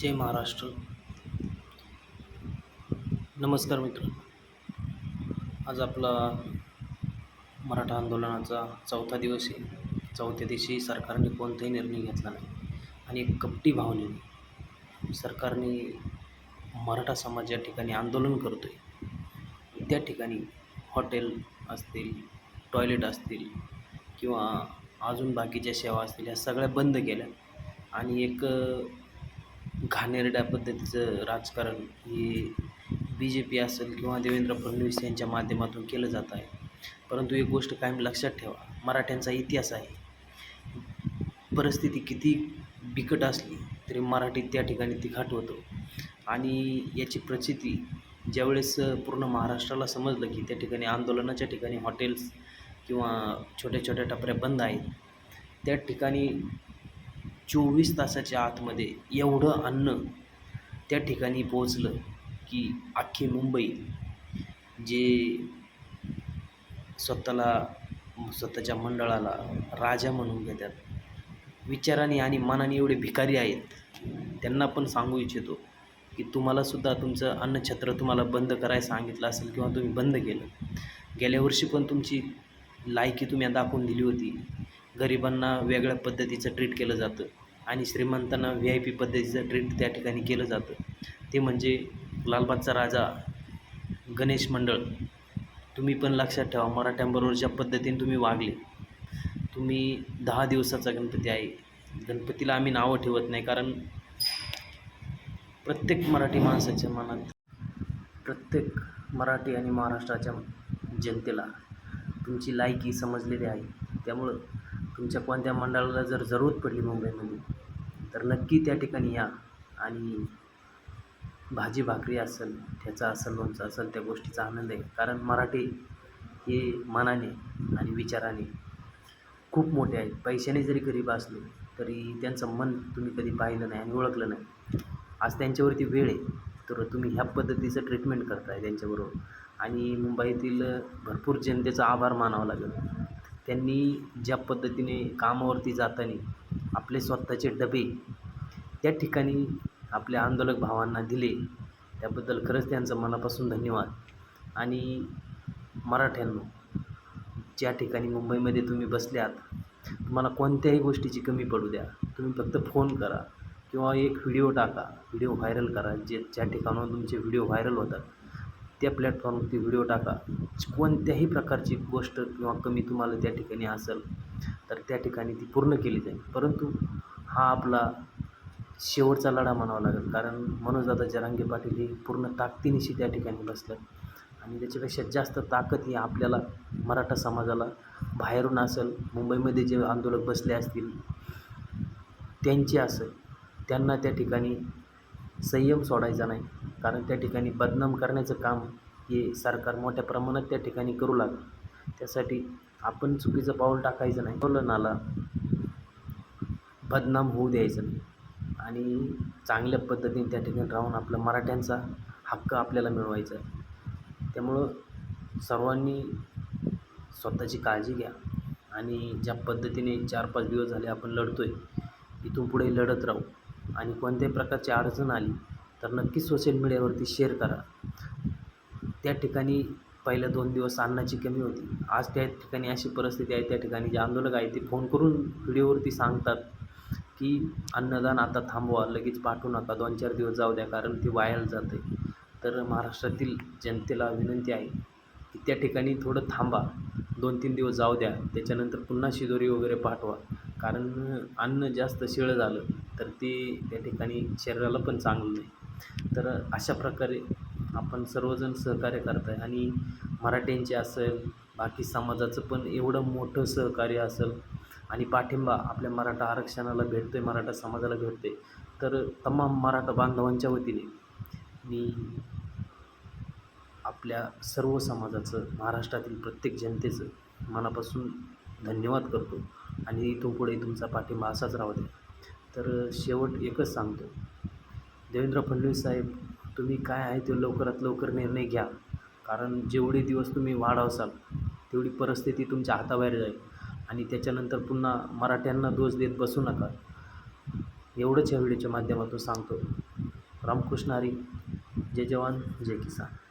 जय महाराष्ट्र. नमस्कार मित्र आज आपला मराठा आंदोलनाचा चौथा दिवस आहे. चौथ्या दिवशी सरकारने कोणताही निर्णय घेतला नाही आणि एक कपटी भावनेने सरकारने मराठा समाज या ठिकाणी आंदोलन करतो आहे त्या ठिकाणी हॉटेल असतील टॉयलेट असतील किंवा अजून बाकीच्या सेवा असतील ह्या सगळ्या बंद केल्या. आणि एक घाणेरड्या पद्धतीचं राजकारण हे बी जे पी असेल किंवा देवेंद्र फडणवीस यांच्या माध्यमातून केलं जात आहे. परंतु एक गोष्ट कायम लक्षात ठेवा मराठ्यांचा इतिहास आहे. परिस्थिती किती बिकट असली तरी मराठी त्या ठिकाणी तिखाट होतो. आणि याची प्रचिती ज्यावेळेस पूर्ण महाराष्ट्राला समजलं की त्या ठिकाणी आंदोलनाच्या ठिकाणी हॉटेल्स किंवा छोट्या छोट्या टपऱ्या बंद आहेत त्या ठिकाणी चोवीस तासाच्या आतमध्ये एवढं अन्न त्या ठिकाणी पोचलं की अख्खी मुंबई जे स्वतःला स्वतःच्या मंडळाला राजा म्हणून घेतात विचाराने आणि मनाने एवढे भिकारी आहेत त्यांना पण सांगू इच्छितो की तुम्हालासुद्धा तुमचं अन्नछत्र तुम्हाला बंद करायला सांगितलं असेल किंवा तुम्ही बंद केलं. गेल्या वर्षी पण तुमची लायकी तुम्ही दाखवून दिली होती. गरिबांना वेगळ्या पद्धतीचं ट्रीट केलं जातं आणि श्रीमंतांना व्ही आय पी पद्धतीचं ट्रीट त्या ठिकाणी केलं जातं. ते म्हणजे लालबागचा राजा गणेश मंडळ. तुम्ही पण लक्षात ठेवा मराठ्यांबरोबर ज्या पद्धतीने तुम्ही वागले तुम्ही दहा दिवसाचा गणपती आहे. गणपतीला आम्ही नावं ठेवत नाही कारण प्रत्येक मराठी माणसाच्या मनात प्रत्येक मराठी आणि महाराष्ट्राच्या जनतेला तुमची लायकी समजलेली आहे. त्यामुळं तुमच्या कोणत्या मंडळाला जर जरूरत पडली मुंबईमध्ये तर नक्की त्या ठिकाणी या. आणि भाजी भाकरी असेल ठेचा असेल लोणचं असेल त्या गोष्टीचा आनंद आहे कारण मराठी हे मनाने आणि विचाराने खूप मोठे आहेत. पैशाने जरी गरीब असले तरी त्यांचं मन तुम्ही कधी पाहिलं नाही आणि ओळखलं नाही. आज त्यांच्यावरती वेळ आहे तर तुम्ही ह्या पद्धतीचं ट्रीटमेंट करताय त्यांच्याबरोबर. आणि मुंबईतील भरपूर जनतेचा आभार मानावा लागेल. त्यांनी ज्या पद्धतीने कामावरती जाताना आपले स्वतःचे डबे त्या ठिकाणी आपल्या आंदोलक भावांना दिले त्याबद्दल खरंच त्यांचं मनापासून धन्यवाद. आणि मराठ्यांनो ज्या ठिकाणी मुंबईमध्ये तुम्ही बसल्यात आहात तुम्हाला कोणत्याही गोष्टीची कमी पडू द्या. तुम्ही फक्त फोन करा किंवा एक व्हिडिओ टाका व्हिडिओ व्हायरल करा जे ज्या ठिकाणाहून तुमचे व्हिडिओ व्हायरल होतात. त्या प्लॅटफॉर्मवरती व्हिडिओ टाका. कोणत्याही प्रकारची गोष्ट किंवा कमी तुम्हाला त्या ठिकाणी असेल तर त्या ठिकाणी ती पूर्ण केली जाईल. परंतु हा आपला शेवटचा लढा म्हणावा लागेल. कारण मनोजदादा जरांगे पाटील हे पूर्ण ताकदीनिशी त्या ठिकाणी बसल्यात आणि त्याच्यापेक्षा जास्त ताकद ही आपल्याला मराठा समाजाला बाहेरून असेल मुंबईमध्ये जे आंदोलक बसले असतील त्यांची असेल त्यांना त्या ठिकाणी संयम सोडायचा नाही. कारण त्या ठिकाणी बदनाम करण्याचं काम हे सरकार मोठ्या प्रमाणात त्या ठिकाणी करू लागलं. त्यासाठी आपण चुकीचं पाऊल टाकायचं नाही. आंदोलनाला बदनाम होऊ द्यायचं नाही. आणि चांगल्या पद्धतीने त्या ठिकाणी राहून आपला मराठ्यांचा हक्क आपल्याला मिळवायचा आहे. त्यामुळं सर्वांनी स्वतःची काळजी घ्या. आणि ज्या पद्धतीने चार पाच दिवस झाले आपण लढतो आहे इथून पुढे लढत राहू. आणि कोणत्याही प्रकारची अडचण आली तर नक्की सोशल मीडियावरती शेअर करा. त्या ठिकाणी पहिल्या दोन दिवस अन्नाची कमी होती. आज त्या ठिकाणी अशी परिस्थिती आहे त्या ठिकाणी जे आंदोलक आहे ते फोन करून व्हिडिओवरती सांगतात की अन्नदान आता थांबवा लगेच पाठवू नका दोन चार दिवस जाऊ द्या कारण ते वायाला जाते तर महाराष्ट्रातील जनतेला विनंती आहे की त्या ठिकाणी थोडं थांबा दोन तीन दिवस जाऊ द्या त्याच्यानंतर पुन्हा शिदोरी वगैरे पाठवा. कारण अन्न जास्त शिळं झालं. तर ते त्या ठिकाणी शरीराला पण चांगलं नाही. तर अशा प्रकारे आपण सर्वजण सहकार्य करत आहे आणि मराठ्यांचे असेल बाकी समाजाचं पण एवढं मोठं सहकार्य असेल आणि पाठिंबा आपल्या मराठा आरक्षणाला भेटतो आहे मराठा समाजाला भेटतो आहे तर तमाम मराठा बांधवांच्या वतीने मी आपल्या सर्व समाजाचं महाराष्ट्रातील प्रत्येक जनतेचं मनापासून धन्यवाद करतो आणि इथून पुढे तुमचा पाठिंबा असाच राहू द्या. तर शेवट एकच सांगतो. देवेंद्र फडणवीस साहेब तुम्ही काय आहे ते लवकरात लवकर निर्णय घ्या. कारण जेवढे दिवस तुम्ही वाढवसाल तेवढी परिस्थिती तुमच्या हाताबाहेर जाईल. आणि त्याच्यानंतर पुन्हा मराठ्यांना दोष देत बसू नका. एवढंच या व्हिडिओच्या माध्यमातून सांगतो. रामकृष्ण हरी जय जवान जय किसान.